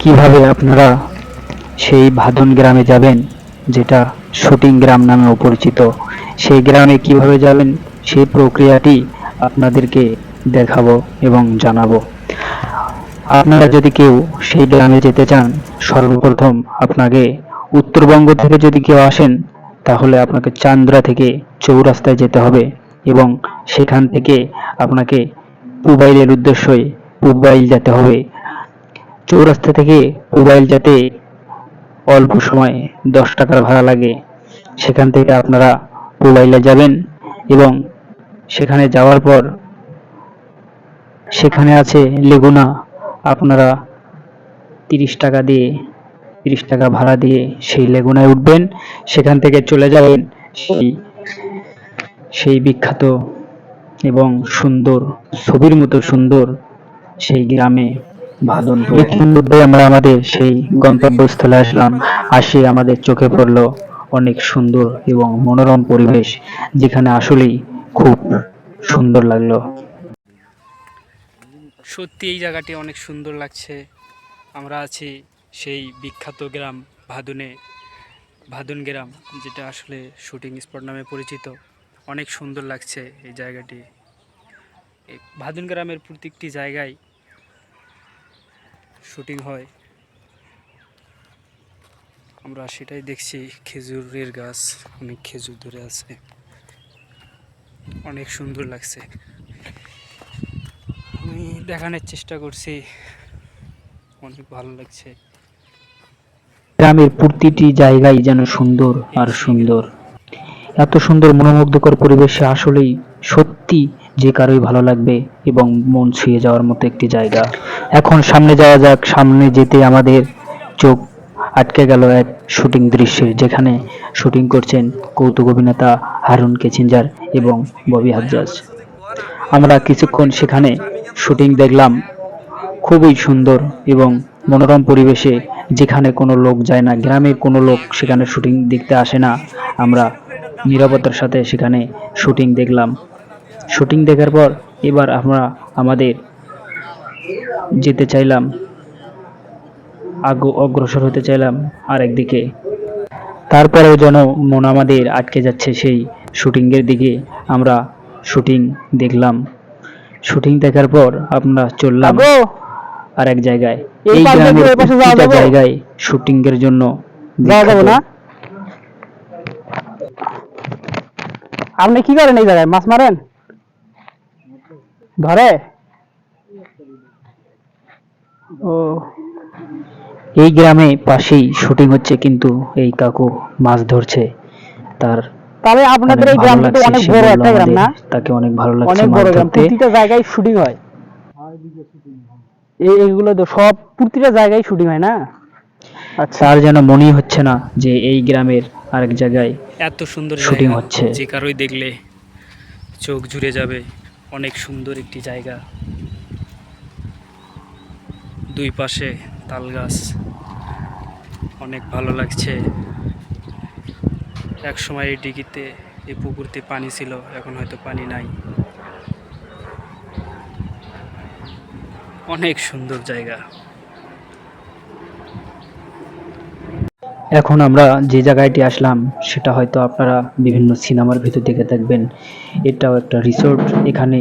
কীভাবে আপনারা সেই ভাদন গ্রামে যাবেন, যেটা শুটিং গ্রাম নামেও পরিচিত, সেই গ্রামে কীভাবে যাবেন, সেই প্রক্রিয়াটি আপনাদেরকে দেখাবো এবং জানাব। আপনারা যদি কেউ সেই গ্রামে যেতে চান, সর্বপ্রথম আপনাকে উত্তরবঙ্গ থেকে যদি কেউ আসেন, তাহলে আপনাকে চান্দ্রা থেকে চৌরাস্তায় যেতে হবে এবং সেখান থেকে আপনাকে পুবাইলের উদ্দেশ্যে পুবাইল যেতে হবে। চৌরাস্তা থেকে মোবাইল যেতে অল্প সময় দশ টাকার ভাড়া লাগে, সেখান থেকে আপনারা মোবাইলে যাবেন এবং সেখানে যাওয়ার পর সেখানে আছে লেগুনা। আপনারা তিরিশ টাকা দিয়ে, তিরিশ টাকা ভাড়া দিয়ে সেই লেগুনায় উঠবেন, সেখান থেকে চলে যাবেন সেই সেই বিখ্যাত এবং সুন্দর, ছবির মতো সুন্দর সেই গ্রামে। ইতিমধ্যে আমরা আমাদের সেই গন্তব্যস্থলে আসলাম। আসে আমাদের চোখে পড়ল অনেক সুন্দর এবং মনোরম পরিবেশ যেখানে আসলেই খুব সুন্দর লাগল। সত্যি এই জায়গাটি অনেক সুন্দর লাগছে। আমরা আছি সেই বিখ্যাত গ্রাম ভাদুনে ভাদুন গ্রাম যেটা আসলে শুটিং স্পট নামে পরিচিত। অনেক সুন্দর লাগছে এই জায়গাটি। ভাদুন গ্রামের প্রত্যেকটি জায়গায় শুটিং হয়। আমরা সেটাই দেখছি, খেজুরের গাছ অনেক খেজুর ধরে আছে। অনেক সুন্দর লাগছে। আমি দেখানোর চেষ্টা করছি। অনেক ভালো লাগছে। গ্রামের প্রতিটি জায়গায় যেন সুন্দর আর সুন্দর। এত সুন্দর, মনোমুগ্ধকর পরিবেশে আসলেই সত্যি যে কারোই ভালো লাগবে এবং মন ছুঁয়ে যাওয়ার মতো একটি জায়গা। এখন সামনে যাওয়া যাক, সামনে যেতে আমাদের চোখ আটকে গেল এক শুটিং দৃশ্যে, যেখানে শুটিং করছেন কৌতুক অভিনেতা হারুন কেচিঞ্জার এবং ববি হাজ্জাজ। আমরা কিছুক্ষণ সেখানে শুটিং দেখলাম। খুবই সুন্দর এবং মনোরম পরিবেশে যেখানে কোনো লোক যায় না, গ্রামে কোনো লোক সেখানে শুটিং দেখতে আসে না। আমরা নিরাপত্তার সাথে সেখানে শুটিং দেখলাম। শুটিং দেখার পর এবার আমরা আমাদের যেতে চাইলাম আগ অগ্রসর হতে চাইলাম আরেকদিকে। তারপরেও যেন মন আমাদের আটকে যাচ্ছে সেই শুটিংয়ের দিকে আমরা শুটিং দেখলাম। শুটিং দেখার পর আমরা চললাম আর এক জায়গায়। এই গ্রামের প্রতিটা জায়গায় শুটিং এর জন্য আপনি কি করেন এই জায়গায়? মাছ মারেন? ধরে ও। এই গ্রামে পাশেই শুটিং হচ্ছে কিন্তু এই কাকু মাছ ধরছে। তার তাহলে আপনাদের এই ভালো গ্রামটা তো অনেক বড় একটা গ্রাম না? তাকে অনেক ভালো লাগছে অনেক মাছ বড় গ্রাম প্রতিটা জায়গায় শুটিং হয়। এই এইগুলো তো সব প্রতিটা জায়গায় শুটিং হয় না? আচ্ছা। তার যেন মনেই হচ্ছে না যে এই গ্রামের আরেক জায়গায় এত সুন্দর শুটিং হচ্ছে। যে কারোই দেখলে চোখ জুড়ে যাবে। অনেক সুন্দর একটি জায়গা। দুই পাশে তাল গাছ। অনেক ভালো লাগছে। এক সময় এই ডিগিতে, এই পুকুরতে পানি ছিল, এখন হয়তো পানি নাই। অনেক সুন্দর জায়গা। এখন আমরা যে জায়গাটি আসলাম, সেটা হয়তো আপনারা বিভিন্ন সিনেমার ভিতর দেখে থাকবেন এটাও একটা রিসোর্ট এখানে,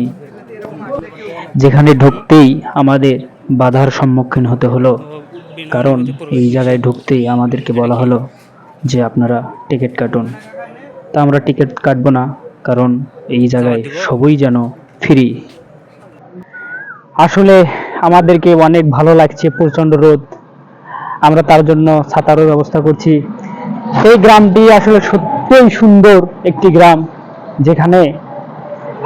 যেখানে ঢুকতেই আমাদের বাধার সম্মুখীন হতে হলো। কারণ এই জায়গায় ঢুকতেই আমাদেরকে বলা হলো যে আপনারা টিকিট কাটুন। তা আমরা টিকিট কাটবো না, কারণ এই জায়গায় সবই যেন ফ্রি। আসলে আমাদেরকে অনেক ভালো লাগছে প্রচণ্ড রোদ। আমরা তার জন্য ছাতারও ব্যবস্থা করছি। এই গ্রামটি আসলে সত্যিই সুন্দর একটি গ্রাম, যেখানে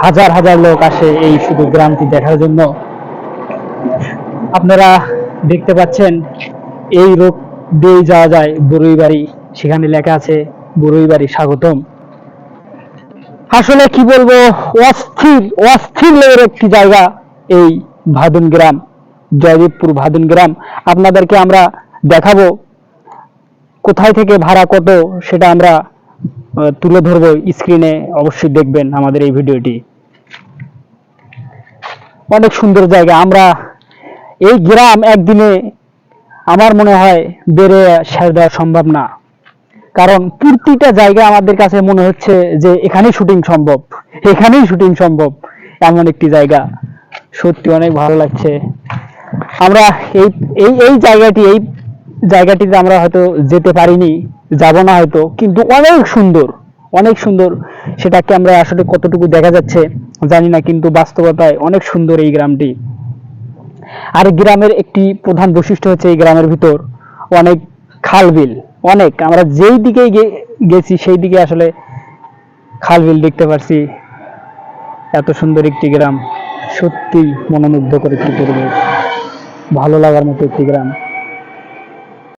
হাজার হাজার লোক আসে এই শুধু গ্রামটি দেখার জন্য। আপনারা দেখতে পাচ্ছেন, এই রোড দিয়ে যাওয়া যায় বড়ুই বাড়ি সেখানে লেখা আছে বড়ুই বাড়ি স্বাগতম। আসলে কি বলব, অস্থির অস্থির লেগের একটি জায়গা এই ভাদুন গ্রাম, জয়দেবপুর ভাদুন গ্রাম। আপনাদেরকে আমরা দেখাবো কোথায় থেকে ভাড়া কত সেটা আমরা তুলে ধরবো স্ক্রিনে অবশ্যই দেখবেন আমাদের এই ভিডিওটি। অনেক সুন্দর জায়গা। আমরা এই গ্রাম একদিনে আমার মনে হয় বেড়ে শেষ দেওয়া সম্ভব না। কারণ প্রতিটা জায়গা আমাদের কাছে মনে হচ্ছে যে এখানেই শুটিং সম্ভব, এখানেই শুটিং সম্ভব এমন একটি জায়গা। সত্যি অনেক ভালো লাগছে। আমরা এই এই এই জায়গাটি, এই জায়গাটিতে আমরা হয়তো যেতে পারিনি, যাব না হয়তো, কিন্তু অনেক সুন্দর অনেক সুন্দর। সেটাকে আমরা আসলে কতটুকু দেখা যাচ্ছে জানি না, কিন্তু বাস্তবতায় অনেক সুন্দর এই গ্রামটি। আর গ্রামের একটি প্রধান বৈশিষ্ট্য হচ্ছে এই গ্রামের ভিতর অনেক খাল বিল অনেক। আমরা যেই দিকে গেছি সেই দিকে আসলে খাল বিল দেখতে পারছি। এত সুন্দর একটি গ্রাম। সত্যি মনোমুগ্ধকর একটি পরিবেশ। ভালো লাগার মতো একটি গ্রাম।